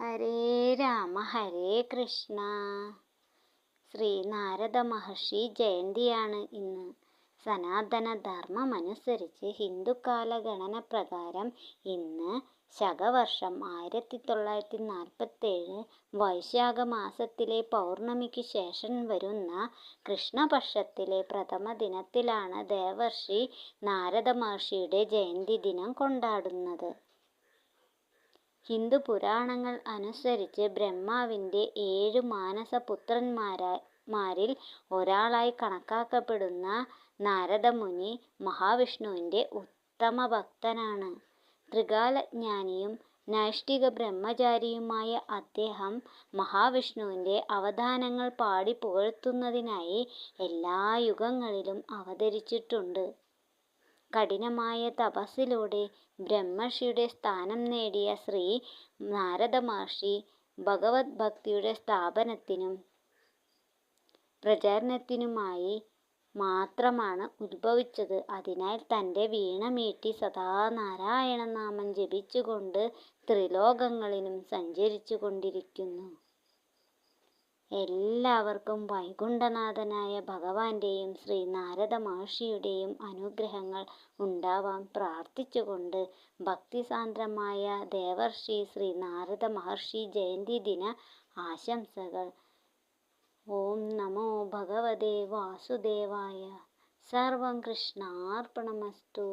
ഹരേ രാമ ഹരേ കൃഷ്ണ. ശ്രീ നാരദ മഹർഷി ജയന്തിയാണ് ഇന്ന്. സനാതന ധർമ്മമനുസരിച്ച് ഹിന്ദു ഗണന പ്രകാരം ഇന്ന് ശകവർഷം ആയിരത്തി തൊള്ളായിരത്തി നാൽപ്പത്തേഴ് വൈശാഖ മാസത്തിലെ പൗർണമിക്ക് ശേഷം വരുന്ന കൃഷ്ണപക്ഷത്തിലെ പ്രഥമ ദിനത്തിലാണ് ദേവർഷി നാരദ മഹർഷിയുടെ ജയന്തി ദിനം കൊണ്ടാടുന്നത്. ഹിന്ദു പുരാണങ്ങൾ അനുസരിച്ച് ബ്രഹ്മാവിന്റെ ഏഴ് മാനസപുത്രന്മാരിൽ ഒരാളായി കണക്കാക്കപ്പെടുന്ന നാരദമുനി മഹാവിഷ്ണുവിന്റെ ഉത്തമ ഭക്തനാണ് ത്രികാലജ്ഞാനിയും നൈഷ്ഠിക ബ്രഹ്മചാരിയുമായ അദ്ദേഹം മഹാവിഷ്ണുവിന്റെ അവദാനങ്ങൾ പാടി പുകഴ്ത്തുന്നതിനായി എല്ലാ യുഗങ്ങളിലും അവതരിച്ചിട്ടുണ്ട്. കഠിനമായ തപസ്സിലൂടെ ബ്രഹ്മർഷിയുടെ സ്ഥാനം നേടിയ ശ്രീ നാരദ മഹർഷി ഭഗവത് ഭക്തിയുടെ സ്ഥാപനത്തിനും പ്രചാരണത്തിനുമായി മാത്രമാണ് ഉത്ഭവിച്ചത്. അതിനാൽ തന്റെ വീണ മീട്ടി സദാ നാരായണ നാമം ജപിച്ചുകൊണ്ട് ത്രിലോകങ്ങളിലും സഞ്ചരിച്ചു കൊണ്ടിരിക്കുന്നു എല്ലാവർക്കും വൈകുണ്ഠനാഥനായ ഭഗവാന്റെയും ശ്രീ നാരദ മഹർഷിയുടെയും അനുഗ്രഹങ്ങൾ ഉണ്ടാവാൻ പ്രാർത്ഥിച്ചുകൊണ്ട് ഭക്തിസാന്ദ്രമായ ദേവർഷി ശ്രീ നാരദ മഹർഷി ജയന്തി ദിന ആശംസകൾ. ഓം നമോ ഭഗവതേ വാസുദേവായ. സർവം കൃഷ്ണാർപ്പണമസ്തു.